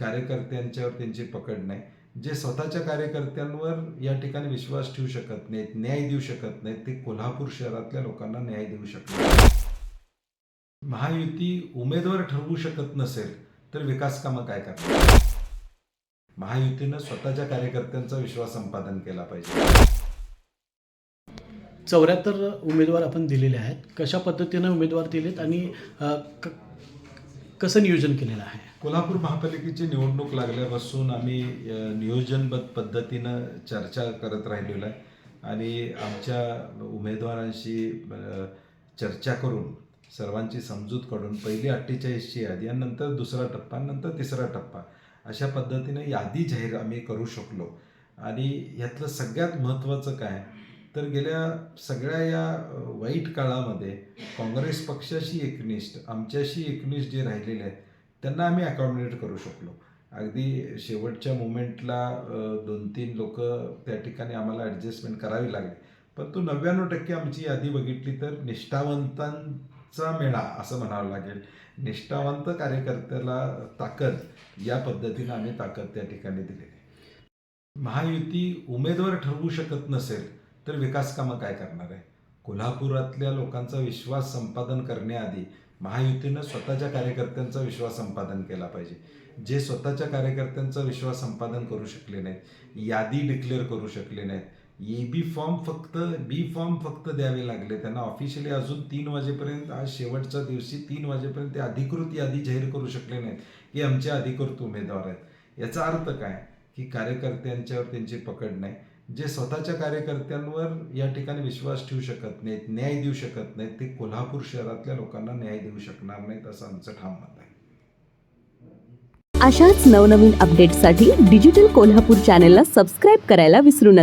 कार्यकर्त्यांच्यावर त्यांची पकड नाही. जे स्वतःच्या कार्यकर्त्यांवर या ठिकाणी विश्वास ठेवू शकत नाहीत न्याय देऊ शकत नाहीत ते कोल्हापूर शहरातल्या लोकांना न्याय देऊ शकतात महायुती उमेदवार ठरवू शकत नसेल तर विकास कामं काय करतात? महायुतीनं स्वतःच्या कार्यकर्त्यांचा विश्वास संपादन केला पाहिजे. चौऱ्याहत्तर उमेदवार आपण दिलेले आहेत. कशा पद्धतीनं उमेदवार दिलेत आणि अ, क- कसं नियोजन केलेलं आहे? कोल्हापूर महापालिकेची निवडणूक लागल्यापासून आम्ही नियोजनबद्ध पद्धतीनं चर्चा करत राहिलेलो आहे. आणि आमच्या उमेदवारांशी चर्चा करून सर्वांची समजूत काढून पहिली अठ्ठेचाळीसची यादी आणि नंतर दुसरा टप्पा नंतर तिसरा टप्पा अशा पद्धतीनं यादी जाहीर आम्ही करू शकलो. आणि ह्यातलं सगळ्यात महत्त्वाचं काय तर गेल्या सगळ्या या वाईट काळामध्ये काँग्रेस पक्षाशी एकनिष्ठ आमच्याशी एकनिष्ठ जे राहिलेले आहेत त्यांना आम्ही अकॉमोडेट करू शकलो. अगदी शेवटच्या मुमेंटला दोन तीन लोक त्या ठिकाणी आम्हाला ॲडजस्टमेंट करावी लागली. परंतु नव्याण्णव टक्के आमची यादी बघितली तर निष्ठावंतांचा मेळा असं म्हणावं लागेल. निष्ठावंत कार्यकर्त्याला ताकद या पद्धतीनं आम्ही ताकद त्या ठिकाणी दिलेली आहे. महायुती उमेदवार ठरवू शकत नसेल तर विकास कामं काय करणार आहे? कोल्हापुरातल्या लोकांचा विश्वास संपादन करण्याआधी महायुतीनं स्वतःच्या कार्यकर्त्यांचा विश्वास संपादन केला पाहिजे. जे स्वतःच्या कार्यकर्त्यांचा विश्वास संपादन करू शकले नाहीत यादी डिक्लेअर करू शकले नाहीत ए बी फॉर्म फक्त बी फॉर्म फक्त द्यावे लागले. त्यांना ऑफिशियली अजून तीन वाजेपर्यंत आज शेवटच्या दिवशी तीन वाजेपर्यंत ते अधिकृत यादी जाहीर करू शकले नाहीत की आमचे अधिकृत उमेदवार आहेत. याचा अर्थ काय? की कार्यकर्त्यांच्यावर त्यांची पकड नाही. जे स्वतःच्या कार्यकर्त्यांवर या ठिकाणी विश्वास ठेवू शकत नाहीत न्याय देऊ शकत नाहीत ते कोल्हापूर शहरातल्या लोकांना न्याय देऊ शकणार नाहीत असं आमचं ठाम मत आहे. अशाच नवनवीन अपडेट्ससाठी डिजिटल कोल्हापूर चॅनेलला सबस्क्राईब करायला विसरू नका.